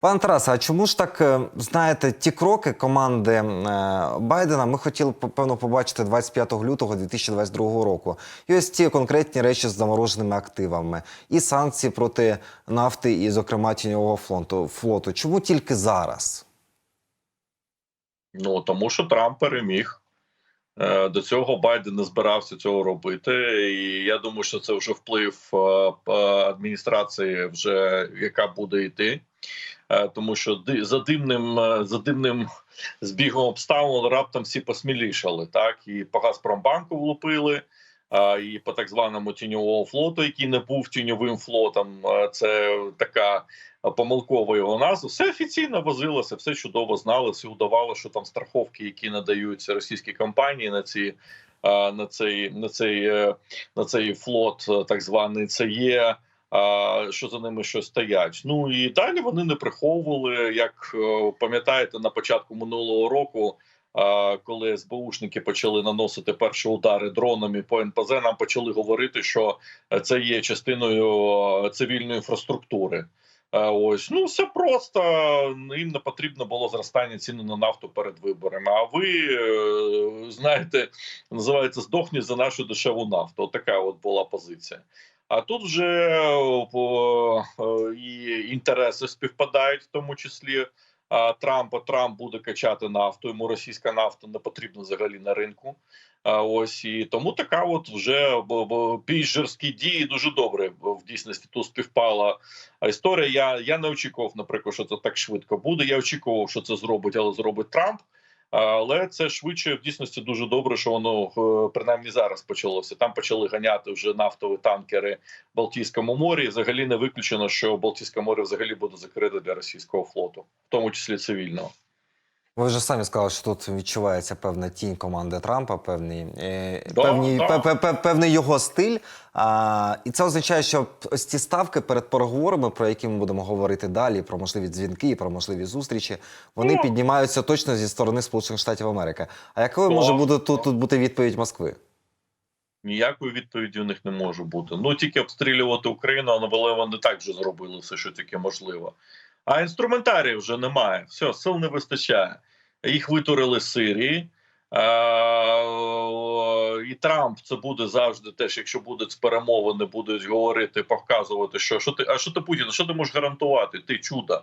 Пане Тарасе, а чому ж так е, знаєте, ті кроки команди е, Байдена ми хотіли певно побачити 25 лютого 2022 року. І ось ці конкретні речі з замороженими активами, і санкції проти нафти, і, зокрема, тіньового флоту. флоту. Чому тільки зараз? Ну тому що Трамп переміг. Е, До цього Байден не збирався цього робити, і я думаю, що це вже вплив адміністрації, вже яка буде йти. Е, Тому що за дивним е, за дивним збігом обставин раптом всі посмілішали. Так і по Газпромбанку влупили, і по так званому тіньовому флоту, який не був тіньовим флотом. Е, Це така помилкова його назва. Все офіційно возилося, все чудово знали. Все удавало, що там страховки, які надаються російські компанії на ці. На цей на цей на цей флот, так званий, це є що за ними щось стоять. Ну і далі вони не приховували. Як е, пам'ятаєте, на початку минулого року, коли СБУшники почали наносити перші удари дронами по НПЗ, нам почали говорити, що це є частиною е, цивільної інфраструктури. Е, Ось ну все просто їм не потрібно було зростання ціни на нафту перед виборами. А ви знаєте, називається здохні за нашу дешеву нафту. Така от була позиція. А тут вже е, по е, і інтереси співпадають, в тому числі а, Трампа. Трамп буде качати нафту. Йому російська нафта не потрібна взагалі на ринку. А ось і тому така, от вже більш жорсткі дії дуже добре в дійсності тут співпала історія. Я, я не очікував, наприклад, що це так швидко буде. Я очікував, що це зробить, але зробить Трамп. Але це швидше в дійсності дуже добре, що воно е, принаймні зараз почалося. Там почали ганяти вже нафтові танкери в Балтійському морі. І Взагалі не виключено, що Балтійське море взагалі буде закрите для російського флоту, в тому числі цивільного. Ви вже самі сказали, що тут відчувається певна тінь команди Трампа, певний, е, Да, певні, да. пе- пе- пе- певний його стиль. А, і це означає, що ось ці ставки перед переговорами, про які ми будемо говорити далі, про можливі дзвінки, про можливі зустрічі, вони Ну. піднімаються точно зі сторони Сполучених Штатів Америки. А якою Ну, може бути тут, тут бути відповідь Москви? Ніякої відповіді у них не може бути. Ну тільки обстрілювати Україну, але вони так вже зробили все, що тільки можливо. А інструментарії вже немає. Все, сил не вистачає. Їх витурили з Сирії. Е, і Трамп це буде завжди теж, якщо будуть перемовини, будуть говорити, показувати, що, що ти, а що ти Путін, що ти можеш гарантувати? Ти чудо.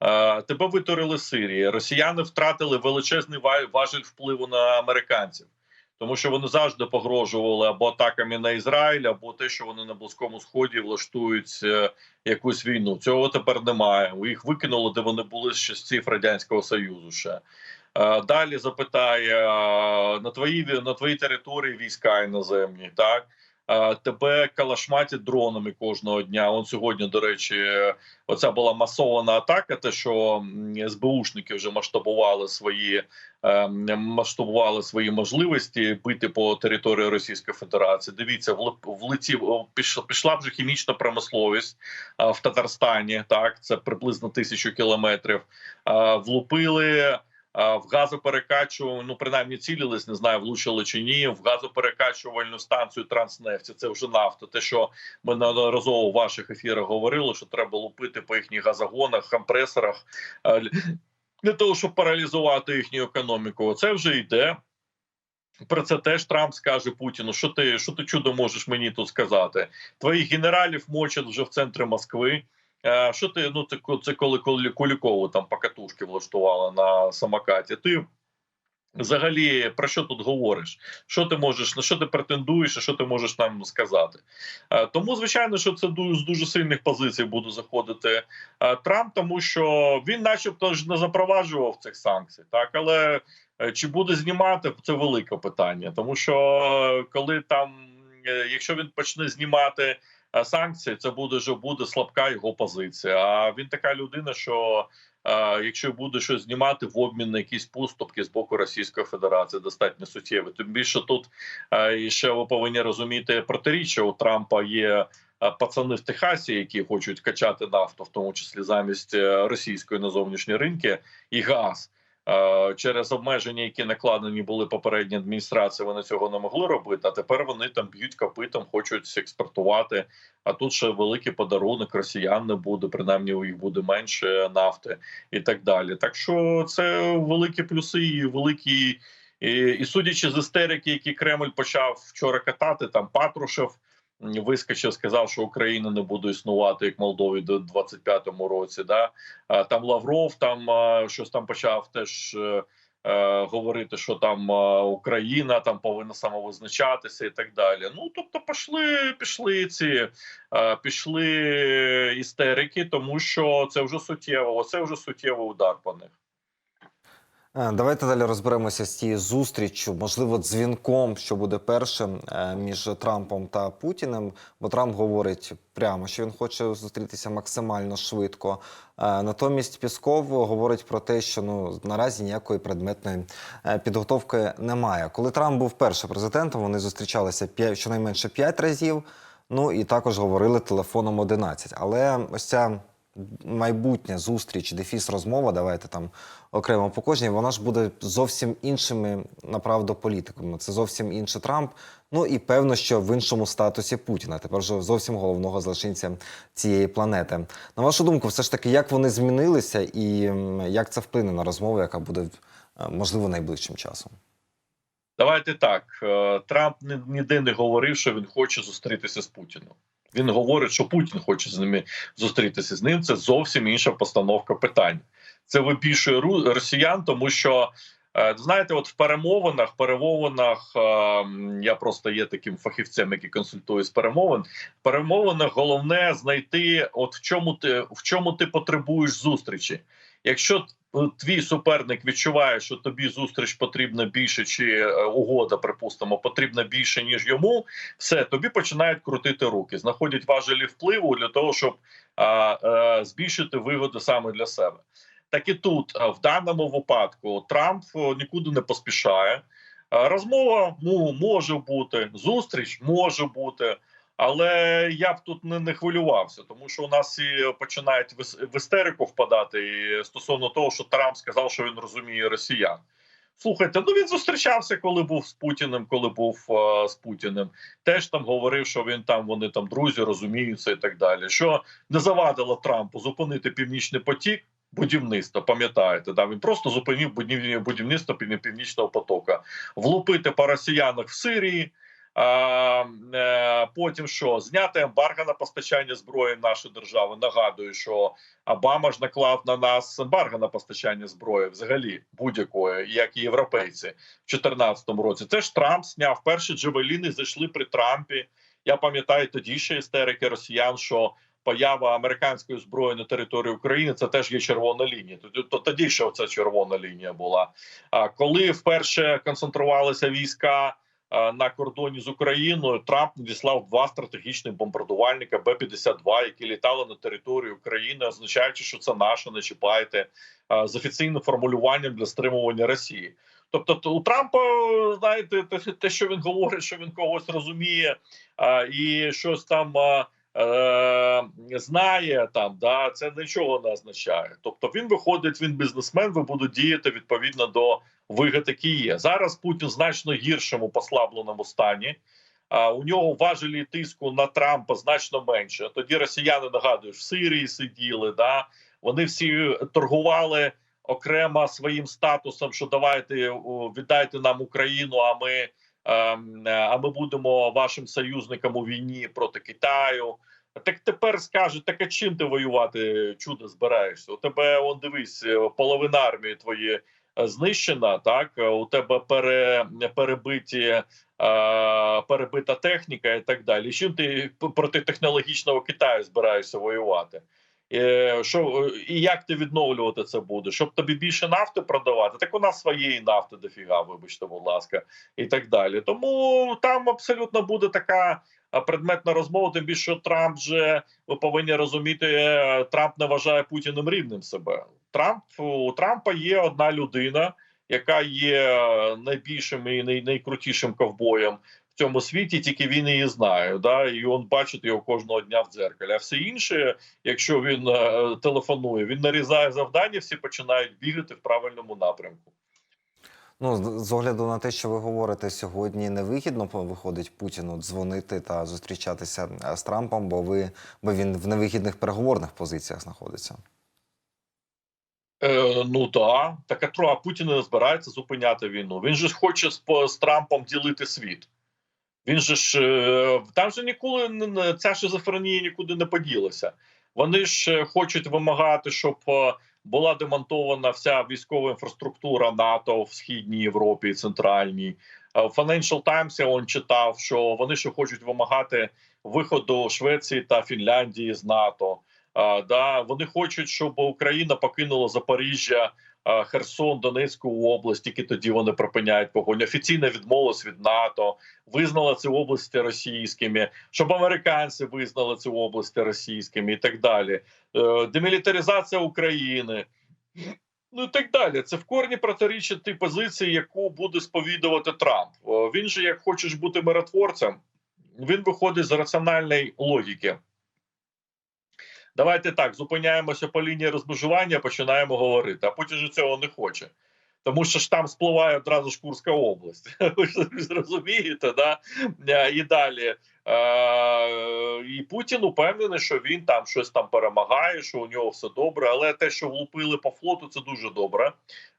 Е, тебе витурили з Сирії. Росіяни втратили величезний ва- важіль впливу на американців, тому що вони завжди погрожували або атаками на Ізраїль, або те, що вони на близькому сході влаштують е, якусь війну. Цього тепер немає. Їх викинули, де вони були з часів радянського союзу. Ще Е, далі запитає на твої на твоїй території війська іноземні, так. Тебе калашматять дронами кожного дня. Он сьогодні, до речі, оця була масована атака. Те, що СБУшники вже масштабували свої е, масштабували свої можливості бити по території Російської Федерації. Дивіться, влетів пішла, пішла вже хімічна промисловість в Татарстані. Так, це приблизно тисячу кілометрів. Влупили. В газоперекачувальну, ну принаймні цілились, не знаю, влучили чи ні. В газоперекачувальну станцію Транснефті. Це вже нафта. Те, що ми неодноразово в ваших ефірах говорили, що треба лупити по їхніх газогонах, компресорах е, для того, щоб паралізувати їхню економіку. Це вже йде. Про це теж Трамп скаже Путіну. Що ти що ти чудо можеш мені тут сказати? Твоїх генералів мочать вже в центрі Москви. Що ти ну це, це коли коли Кулікову там покатушки влаштувала на самокаті? Ти взагалі про що тут говориш? Що ти можеш на що ти претендуєш? і Що ти можеш нам сказати? Тому звичайно, що це з дуже сильних позицій буде заходити Трамп, тому що він, начебто, ж не запроваджував цих санкцій, так але е, чи буде знімати це велике питання, тому що коли там, е, якщо він почне знімати санкції, це буде вже буде слабка його позиція. А він така людина, що якщо буде щось знімати в обмін на якісь поступки з боку Російської Федерації, достатньо суттєві. Тим більше тут і ще ви повинні розуміти протиріччя у Трампа є. Пацани в Техасі, які хочуть качати нафту, в тому числі замість е, російської на зовнішні ринки, і газ. Е, Через обмеження, які накладені були попередні адміністрації, вони цього не могли робити. А тепер вони там б'ють копитом, хочуть експортувати. А тут ще великий подарунок росіян не буде, принаймні у їх буде менше нафти і так далі. Так що це великі плюси і великі. І, і судячи з істерики, які Кремль почав вчора катати, там Патрушев вискочив, сказав, що Україна не буде існувати як Молдові до 25-му році. Да? Там Лавров там щось там почав теж. е, е, Говорити, що там Україна там повинна самовизначатися і так далі. Ну тобто, пішли, пішли ці пішли істерики, тому що це вже суттєво. Оце вже суттєвий удар по них. Е, Давайте далі розберемося з цією зустріччю, можливо, дзвінком, що буде першим е, між Трампом та Путіним. Бо Трамп говорить прямо, що він хоче зустрітися максимально швидко. Е, Натомість Пісков говорить про те, що ну наразі ніякої предметної підготовки немає. Коли Трамп був першим президентом, вони зустрічалися щонайменше п'ять разів. Ну і також говорили телефоном 11. Але ось ця майбутня зустріч, дефіс розмова, давайте там окремо по кожній, вона ж буде зовсім іншими направду політиками. Це зовсім інший Трамп. Ну і певно, що в іншому статусі Путіна. Тепер вже зовсім головного злочинця цієї планети. На вашу думку, все ж таки, як вони змінилися, і як це вплине на розмову, яка буде е, можливо найближчим часом? Давайте так. е, Трамп ніде не говорив, що він хоче зустрітися з Путіним. Він говорить, що Путін хоче з ними зустрітися з ним. Це зовсім інша постановка питань. Це вибільшує ру- росіян, тому що е, знаєте, от в перемовинах, перемовинах е, я просто є таким фахівцем, який консультує з перемовин. В перемовинах головне знайти, от в чому ти в чому ти потребуєш зустрічі. Якщо твій суперник відчуває, що тобі зустріч потрібна більше, чи е, угода, припустимо, потрібна більше ніж йому, все тобі починають крутити руки, знаходять важелі впливу для того, щоб а, а, збільшити вигоду саме для себе. Так і тут в даному випадку Трамп нікуди не поспішає. Розмова ну, може бути, зустріч може бути. Але я б тут не, не хвилювався, тому що у нас всі починають в, істерику впадати і стосовно того, що Трамп сказав, що він розуміє росіян. Слухайте, ну він зустрічався, коли був з Путіним, коли був е, з Путіним. Теж там говорив, що він там вони там друзі розуміються і так далі. Що не завадило Трампу зупинити північний потік. Будівництво, пам'ятаєте, да він просто зупинив будів- будівництво Пів- північного потока, влупити по росіянах в Сирії, а, потім що зняти ембарго на постачання зброї в нашу державу. Нагадую, що Обама ж наклав на нас ембарго на постачання зброї, взагалі будь-якої, як і європейці, в 2014 році. Це ж Трамп зняв перші джавеліни, зайшли при Трампі. Я пам'ятаю тоді ще істерики росіян, що поява американської зброї на території України це теж є червона лінія. Тоді то тоді ще це червона лінія була. А коли вперше концентрувалися війська на кордоні з Україною, Трамп надіслав два стратегічних бомбардувальника Б-52, які літали на територію України, означаючи, що це наше, не чіпайте з офіційним формулюванням для стримування Росії. Тобто, то у Трампа знаєте, те, те, що він говорить, що він когось розуміє і щось там. Е, знає там, да це нічого не означає. Тобто він виходить, він бізнесмен, ви будуть діяти відповідно до вигод, які є. Зараз Путін значно гіршому послабленому стані. А у нього важелі тиску на Трампа значно менше. Тоді росіяни нагадую, в Сирії сиділи. Да вони всі торгували окремо своїм статусом, що давайте віддайте нам Україну. А ми ем, е, а ми будемо вашим союзником у війні проти Китаю. Так тепер скажуть, так а чим ти воювати чудо збираєшся? У тебе он дивись, е, половина армії твої е, знищена. Так е, у тебе пере, перебиті е, перебита техніка і так далі. Чим ти проти технологічного Китаю збираєшся воювати? Е, Що і як ти відновлювати це буде? Щоб тобі більше нафти продавати? Так у нас своєї нафти дофіга, вибачте, будь ласка, і так далі. Тому там абсолютно буде така предметна розмова. Тим більше що Трамп же ви повинні розуміти, е, Трамп не вважає Путіним рівнем себе. Трамп у Трампа є одна людина, яка є е, найбільшим і най, найкрутішим ковбоєм в цьому світі, тільки він її знає. Да? І він бачить його кожного дня в дзеркалі. А все інше, якщо він е, телефонує, він нарізає завдання, всі починають бігати в правильному напрямку. Ну, з- огляду на те, що ви говорите сьогодні, невигідно виходить Путіну дзвонити та зустрічатися е, з Трампом, бо ви бо він в невигідних переговорних позиціях знаходиться. Е, ну так, так а тро- а Путін не збирається зупиняти війну. Він же ж хоче з, з Трампом ділити світ. Він же ж е, там же ніколи ця шизофренія нікуди не поділася. Вони ж е, хочуть вимагати, щоб була демонтована вся військова інфраструктура НАТО в східній Європі і центральній. Е, В Financial Times я он читав, що вони ще хочуть вимагати виходу Швеції та Фінляндії з НАТО. Да, вони хочуть, щоб Україна покинула Запоріжжя, Херсон, Донецьку область. Тільки тоді вони припиняють вогонь. Офіційно відмовилась від НАТО, визнала ці області російськими, щоб американці визнали ці області російськими і так далі. Е, демілітаризація України. Ну і так далі. Це в корні протирічить тій позиції, яку буде сповідувати Трамп. Е, Він же, як хочеш бути миротворцем, він виходить з раціональної логіки. Давайте так зупиняємося по лінії розмежування, починаємо говорити. А Путін же цього не хоче. Тому що ж там спливає одразу ж Курська область. Ви ж розумієте, да? Е, І далі. Е, і Путін упевнений, що він там щось там перемагає, що у нього все добре. Але те, що влупили по флоту, це дуже добре.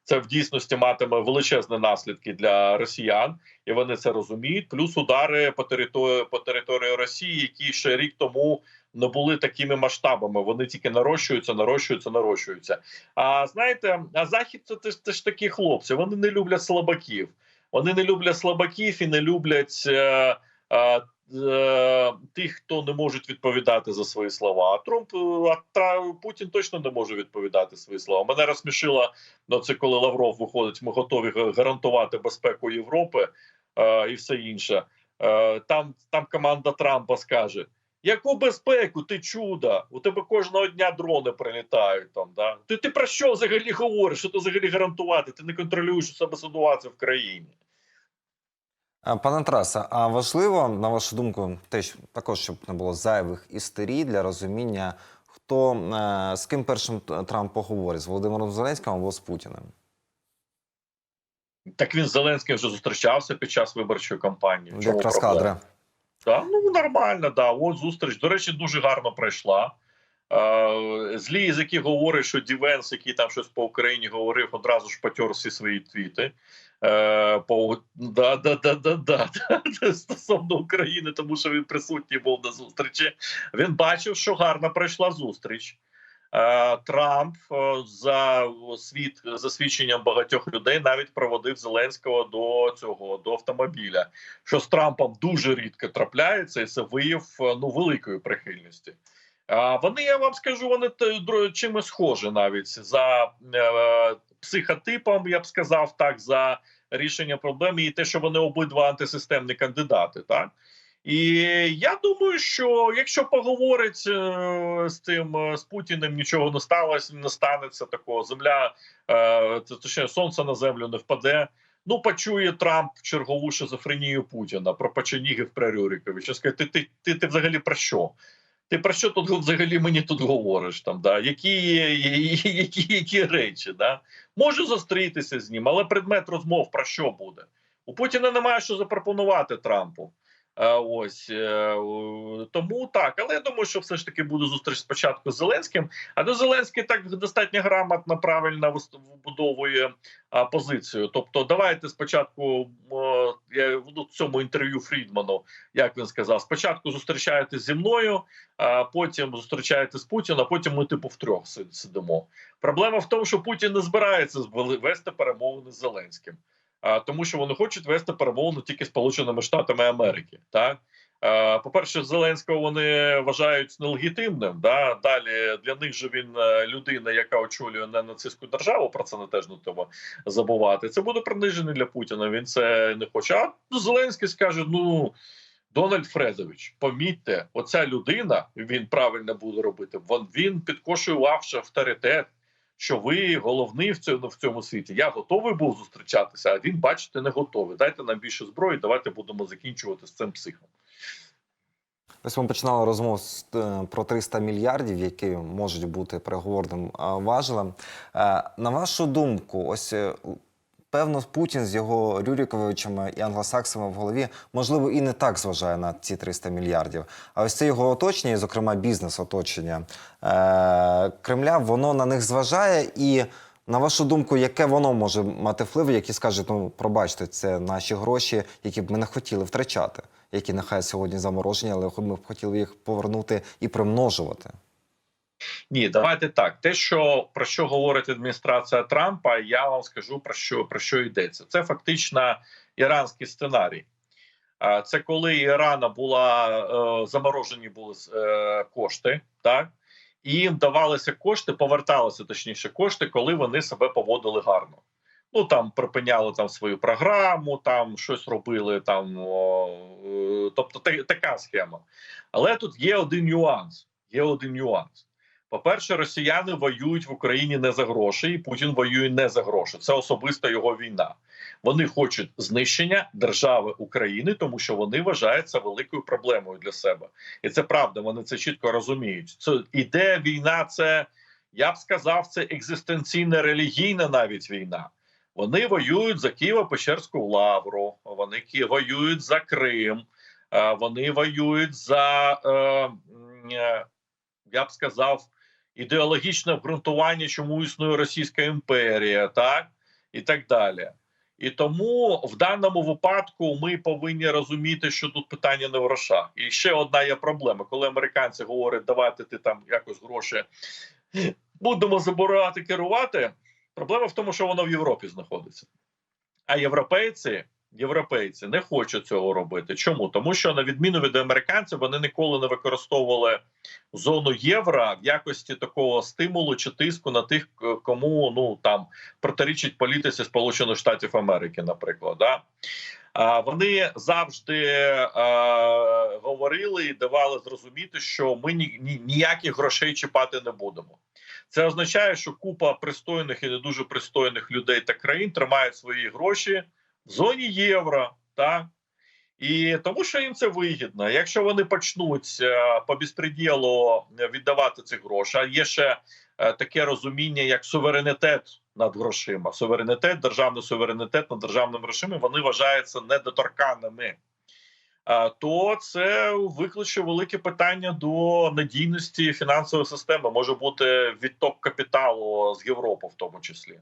Це в дійсності матиме величезні наслідки для росіян, і вони це розуміють. Плюс удари по території по території Росії, які ще рік тому не були такими масштабами. Вони тільки нарощуються, нарощуються, нарощуються. А знаєте, а захід це, це, це ж такі хлопці. Вони не люблять слабаків. Вони не люблять слабаків і не люблять е, е, е, тих, хто не можуть відповідати за свої слова. А Трамп а Тра- Путін точно не може відповідати свої слова. Мене розсмішило ну, це коли Лавров виходить. Ми готові гарантувати безпеку Європи е, і все інше. Е, там, там команда Трампа скаже. Яку безпеку, ти чудо? У тебе кожного дня дрони прилітають там. Да? Ти, ти про що взагалі говориш? Що ти взагалі гарантувати? Ти не контролюєш у себе ситуацію в країні. Пане Тарасе, а важливо, на вашу думку, теж також, щоб не було зайвих істерій для розуміння, хто е, з ким першим Трамп поговорить з Володимиром Зеленським або з Путіним? Так він з Зеленським вже зустрічався під час виборчої кампанії. Чому Якраз проблема? Так, ну нормально, да. От зустріч. До речі, дуже гарно пройшла. Злі язики говорять, що Дівенс, який там щось по Україні говорив, одразу ж потер всі свої твіти. Е, по, да, да, да, да, да, да, стосовно України, тому що він присутній був на зустрічі. Він бачив, що гарно пройшла зустріч. Е, Трамп е, за світ за свідченням багатьох людей навіть проводив Зеленського до цього до автомобіля що з Трампом дуже рідко трапляється, і це вияв е, ну великої прихильності. А вони, я вам скажу, вони чимось схожі навіть за психотипом, я б сказав так, за рішення проблеми, і те, що вони обидва антисистемні кандидати, так. І я думаю, що якщо поговорить е, з тим е, з Путіним, нічого не сталося, не станеться такого. Земля е, точніше, сонце на землю не впаде. Ну, почує Трамп чергову шизофренію Путіна про Печенігів про Рюриковича. Скаже, ти, ти, ти, ти взагалі про що? Ти про що тут взагалі мені тут говориш? Там, да? які, які, які речі? Да? Можу зустрітися з ним, але предмет розмов про що буде? У Путіна немає що запропонувати Трампу. Е, Ось е, тому так, але я думаю, що все ж таки буде зустріч спочатку з Зеленським. А до Зеленський так достатньо грамотно, правильно вбудовує позицію. Тобто, давайте спочатку я в цьому інтерв'ю Фрідману, як він сказав, спочатку зустрічаєтесь зі мною, а потім зустрічаєтесь з Путіним, а потім ми типу втрьох сидимо. Проблема в тому, що Путін не збирається вести перемовини з Зеленським. Тому що вони хочуть вести перемовини тільки Сполученими Штатами Америки. Так Е, по-перше, Зеленського вони вважають нелегітимним. Да? Далі для них же він е, людина, яка очолює не нацистську державу. Про це не теж не треба забувати. Це буде принижений для Путіна. Він це не хоче. А Зеленський скаже: ну. Дональд Фредович, помітьте, оця людина він правильно буде робити. Він підкошує ваш авторитет. Що ви головний в цьому в цьому світі. Я готовий був зустрічатися, а він, бачите, не готовий. Дайте нам більше зброї, давайте будемо закінчувати з цим психом. Ось ми починали розмову з, е, про 300 мільярдів, які можуть бути переговорним важелем. Е, На вашу думку, ось е, певно, Путін з його Рюриковичами і англосаксами в голові, можливо, і не так зважає на ці 300 мільярдів. А ось це його оточення, і, зокрема, бізнес-оточення е, Кремля, воно на них зважає і. На вашу думку, яке воно може мати вплив, які скажуть, ну пробачте, це наші гроші, які б ми не хотіли втрачати, які нехай сьогодні заморожені, але ми б хотіли їх повернути і примножувати. Ні, давайте так. Те, що про що говорить адміністрація Трампа, я вам скажу про що про що йдеться. Це фактично іранський сценарій. Це коли Ірана була е, заморожені були е, кошти, так і їм давалися кошти, поверталися точніше кошти, коли вони себе поводили гарно. Ну там припиняли там свою програму, там щось робили там. Е, тобто така схема. Але тут є один нюанс. Є один нюанс. По-перше, росіяни воюють в Україні не за гроші, і Путін воює не за гроші. Це особиста його війна. Вони хочуть знищення держави України, тому що вони вважають це великою проблемою для себе. І це правда. Вони це чітко розуміють. Це іде війна, це я б сказав, це екзистенційна релігійна навіть війна. Вони воюють за Києво-Печерську лавру, вони воюють за Крим, е, вони воюють за е, е, я б сказав, ідеологічне обґрунтування, чому існує Російська імперія, так і так далі. І тому в даному випадку ми повинні розуміти, що тут питання не в грошах. І ще одна є проблема, коли американці говорять, давайте ти там якось гроші будемо забирати керувати. Проблема в тому, що воно в Європі знаходиться. А європейці, європейці не хочуть цього робити. Чому? Тому що на відміну від американців, вони ніколи не використовували зону євро в якості такого стимулу чи тиску на тих, кому ну там протирічить політиці Сполучених Штатів Америки, наприклад. Да? А вони завжди е, говорили і давали зрозуміти, що ми ні, ні, ніяких грошей чіпати не будемо. Це означає, що купа пристойних і не дуже пристойних людей та країн тримають свої гроші в зоні євро, та І тому, що їм це вигідно. Якщо вони почнуть е, по безпреділу віддавати ці гроші, а є ще е, таке розуміння, як суверенітет над грошима, суверенітет, державний суверенітет над державними грошима, вони вважаються недоторканими. А, То це викличе велике питання до надійності фінансової системи. Може бути відток капіталу з Європи, в тому числі,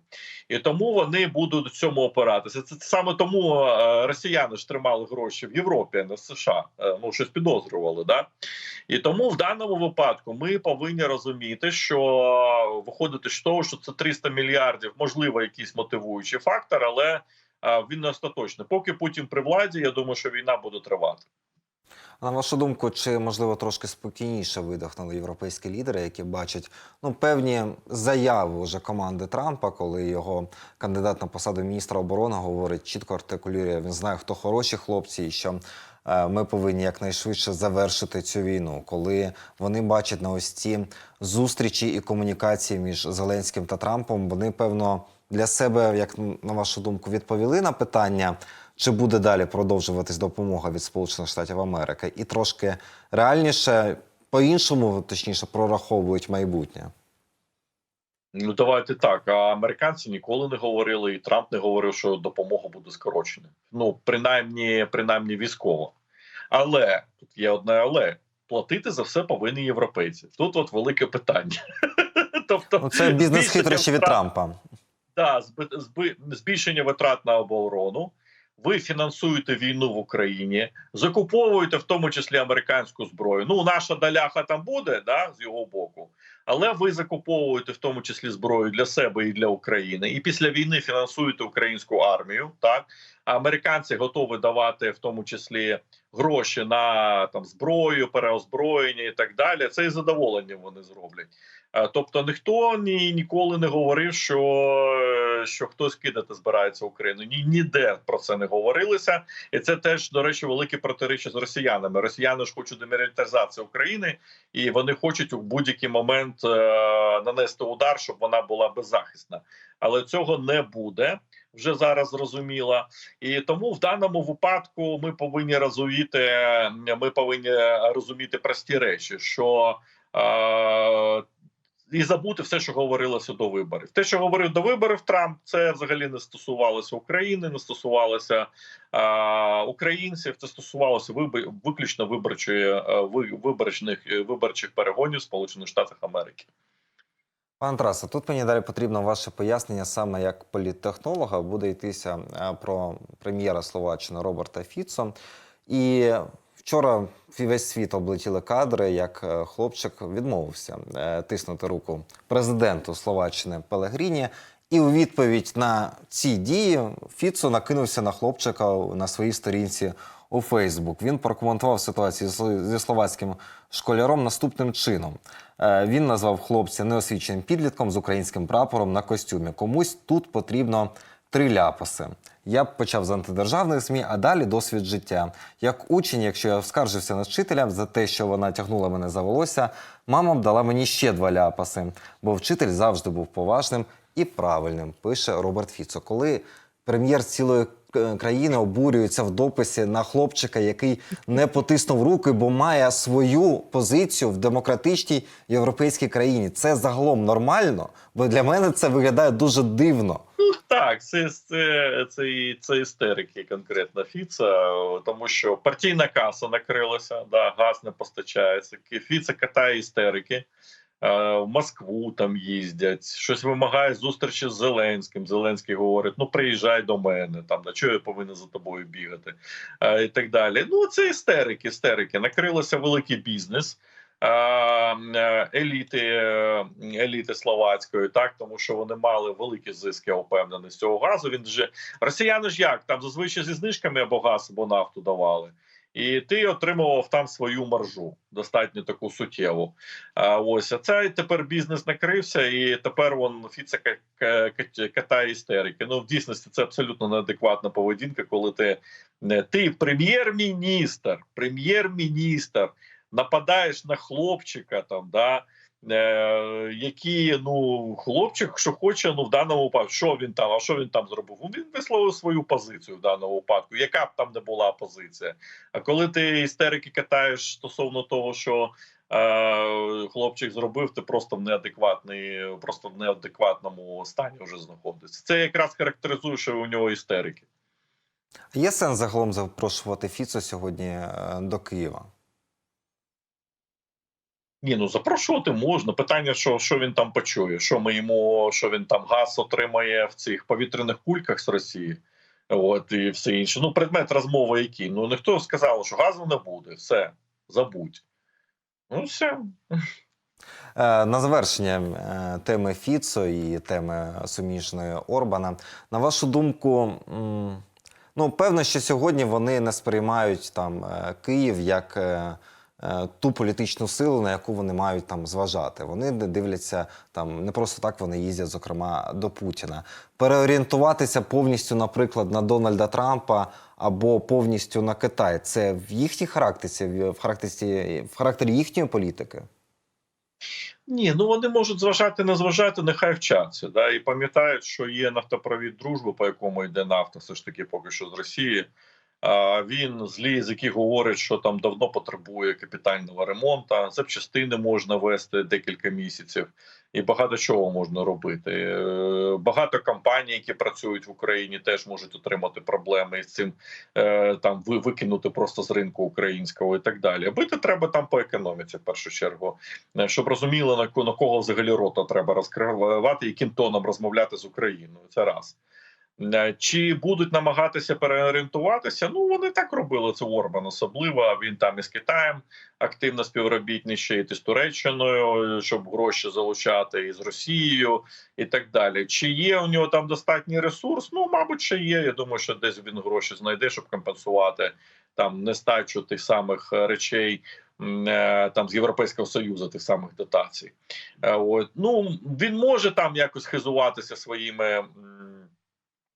і тому вони будуть цьому опиратися. Це, саме тому е, росіяни ж тримали гроші в Європі, а не в США. Е, ну щось підозрювали, да і тому в даному випадку ми повинні розуміти, що виходити з того, що це 300 мільярдів, можливо, якийсь мотивуючий фактор, але він не остаточний. Поки Путін при владі, я думаю, що війна буде тривати. На вашу думку, чи можливо трошки спокійніше видихнули європейські лідери, які бачать ну певні заяви вже команди Трампа, коли його кандидат на посаду міністра оборони говорить чітко артикулює. Він знає, хто хороші хлопці, і що е, ми повинні якнайшвидше завершити цю війну. Коли вони бачать на ось ці зустрічі і комунікації між Зеленським та Трампом, вони певно для себе, як на вашу думку, відповіли на питання. Чи буде далі продовжуватись допомога від Сполучених Штатів Америки, і трошки реальніше, по-іншому, точніше, прораховують майбутнє. Ну давайте так. А американці ніколи не говорили, і Трамп не говорив, що допомога буде скорочена. Ну принаймні, принаймні військово. Але тут є одне, але платити за все повинні європейці. Тут от велике питання. Тобто, Ну, це бізнес хитрощі від Трампа. Зби- збільшення витрат на оборону. Ви фінансуєте війну в Україні, закуповуєте в тому числі американську зброю. Ну, наша даляха там буде, да, з його боку, але ви закуповуєте в тому числі зброю для себе і для України. І після війни фінансуєте українську армію. Так американці готові давати в тому числі гроші на там зброю, переозброєння і так далі. Це із задоволенням вони зроблять. Е, Тобто ніхто ні ніколи не говорив, що, що хтось кидати збирається Україну. Ні, ніде про це не говорилося, і це теж до речі велике протиріччя з росіянами. Росіяни ж хочуть демілітаризації України, і вони хочуть у будь-який момент е, нанести удар, щоб вона була беззахисна. Але цього не буде вже зараз зрозуміло. І тому в даному випадку ми повинні розуміти, ми повинні розуміти прості речі, що е, і забути все, що говорилося до виборів. Те, що говорив до виборів Трамп, це взагалі не стосувалося України, не стосувалося е, українців. Це стосувалося виби, виключно виборчої е, ви- виборчних е, виборчих перегонів Сполучених Штатів Америки. Пане Тарасе, тут мені далі потрібно ваше пояснення саме як політтехнолога. Буде йтися е, про прем'єра Словаччини Роберта Фіцо. І вчора весь світ облетіли кадри, як е, хлопчик відмовився е, тиснути руку президенту Словаччини Пелегріні. І у відповідь на ці дії Фіцо накинувся на хлопчика на своїй сторінці у Фейсбук. Він прокоментував ситуацію зі словацьким школяром наступним чином. Е, Він назвав хлопця неосвіченим підлітком з українським прапором на костюмі. Комусь тут потрібно три ляпаси. Я почав з антидержавних ЗМІ, а далі досвід життя. Як учень, якщо я скаржився на вчителя за те, що вона тягнула мене за волосся, мама б дала мені ще два ляпаси, бо вчитель завжди був поважним і правильним, пише Роберт Фіцо. Коли прем'єр цілої країни обурюється в дописі на хлопчика, який не потиснув руки, бо має свою позицію в демократичній європейській країні. Це загалом нормально, бо для мене це виглядає дуже дивно. Ну так, це, це, це, це істерики конкретно Фіца, тому що партійна каса накрилася, да, газ не постачається. Фіца катає істерики. Е, В Москву там їздять, щось вимагає зустрічі з Зеленським. Зеленський говорить: ну приїжджай до мене, там на чого я повинен за тобою бігати, е, і так далі. Ну це істерики, істерики. Накрилося великий бізнес. е, Еліти еліти словацької, так тому що вони мали великі зиски, я з цього газу. Він вже росіяни ж як там зазвичай зі знижками або газ, або нафту давали. І ти отримував там свою маржу, достатньо таку суттєву. А ось а це тепер бізнес накрився, і тепер он Фіце ка- ка- ка- катає істерики. Ну в дійсності це абсолютно неадекватна поведінка, коли ти ти прем'єр-міністр, прем'єр-міністр, нападаєш на хлопчика там, да. Е, які ну хлопчик, що хоче, ну в даному випадку, що він там, а що він там зробив? Він висловив свою позицію в даному випадку, яка б там не була позиція. А коли ти істерики катаєш стосовно того, що е, хлопчик зробив, ти просто в неадекватний, просто в неадекватному стані вже знаходиться. Це якраз характеризує, що у нього істерики. Є сенс загалом запрошувати Фіцо сьогодні е, до Києва? Ні, ну запрошувати можна. Питання, що, що він там почує, що ми йому, що він там газ отримає в цих повітряних кульках з Росії. От і все інше. Ну, предмет розмови який. Ну ніхто сказав, що газу не буде. Все, забудь. Ну, все. Е, На завершення е, теми Фіцо і теми суміжної Орбана. На вашу думку, ну певно, що сьогодні вони не сприймають там е, Київ як ту політичну силу, на яку вони мають там зважати. Вони дивляться там не просто так. Вони їздять, зокрема, до Путіна. Переорієнтуватися повністю, наприклад, на Дональда Трампа або повністю на Китай. Це в їхній характері, в характері, в характері їхньої політики. Ні, ну вони можуть зважати, не зважати, нехай вчаться. Да, і пам'ятають, що є нафтопровід дружби, по якому йде нафта, все ж таки поки що з Росії. Він злі, з яких говорить, що там давно потребує капітального ремонту, запчастини можна вести декілька місяців, і багато чого можна робити. Е, Багато компаній, які працюють в Україні, теж можуть отримати проблеми із цим е, там викинути просто з ринку українського і так далі. Бити треба там по економіці, в першу чергу, Е, щоб розуміли на кого взагалі рота треба розкривати, яким тоном розмовляти з Україною. Це раз. Е, Чи будуть намагатися переорієнтуватися? Ну вони так робили це Орбан, особливо він там із Китаєм активно співробітничає, і з Туреччиною, щоб гроші залучати, і з Росією, і так далі. Чи є у нього там достатній ресурс? Ну, мабуть, ще є. Я думаю, що десь він гроші знайде, щоб компенсувати там нестачу тих самих е, речей. е, Там з Європейського союзу тих самих дотацій, от ну він може там якось хизуватися своїми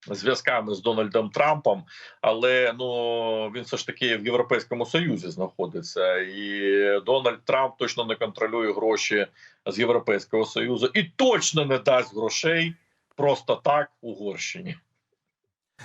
зв'язками з Дональдом Трампом, але ну він все ж таки в Європейському Союзі знаходиться, і Дональд Трамп точно не контролює гроші з Європейського союзу і точно не дасть грошей просто так Угорщині.